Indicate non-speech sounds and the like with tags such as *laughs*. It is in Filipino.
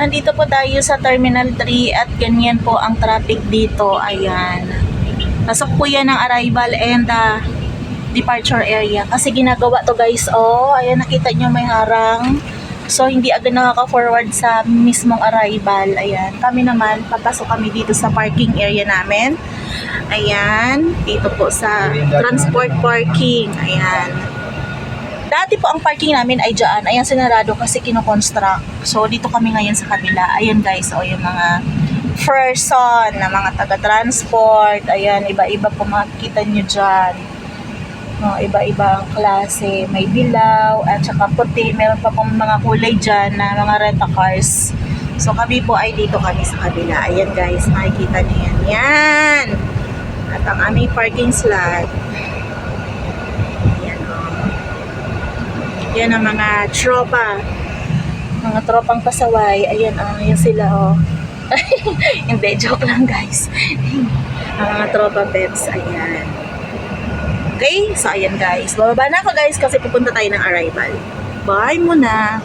Nandito po tayo sa Terminal 3 at ganyan po ang traffic dito. Ayan. Pasok po yan ng arrival and uh, departure area. Kasi ginagawa to guys. Oh, ayan nakita nyo may harang. So, hindi agad nakaka-forward sa mismong arrival. Ayan. Kami naman, papasok kami dito sa parking area namin. Ayan. Dito po sa transport parking. Ayan. Dati po ang parking namin ay dyan. Ayan, sinarado kasi kinoconstruct. So, dito kami ngayon sa kabila. Ayan guys, o yung mga person na mga taga-transport. Ayan, iba-iba po makikita nyo dyan. No, iba-ibang klase. May dilaw at saka puti. Meron pa pong mga kulay dyan na mga rent-a-cars. So, kami po ay dito kami sa kabila. Ayan guys, makikita nyo yan. Yan! At ang aming parking slot. Ayan o. Yan ang mga tropa. Mga tropang pasaway. Ayan, ah, yan sila, oh. *laughs* Hindi, joke lang, guys. ang mga tropa peps, ayan. Okay, so ayan, guys. Bababa na ako, guys, kasi pupunta tayo ng arrival. Bye muna.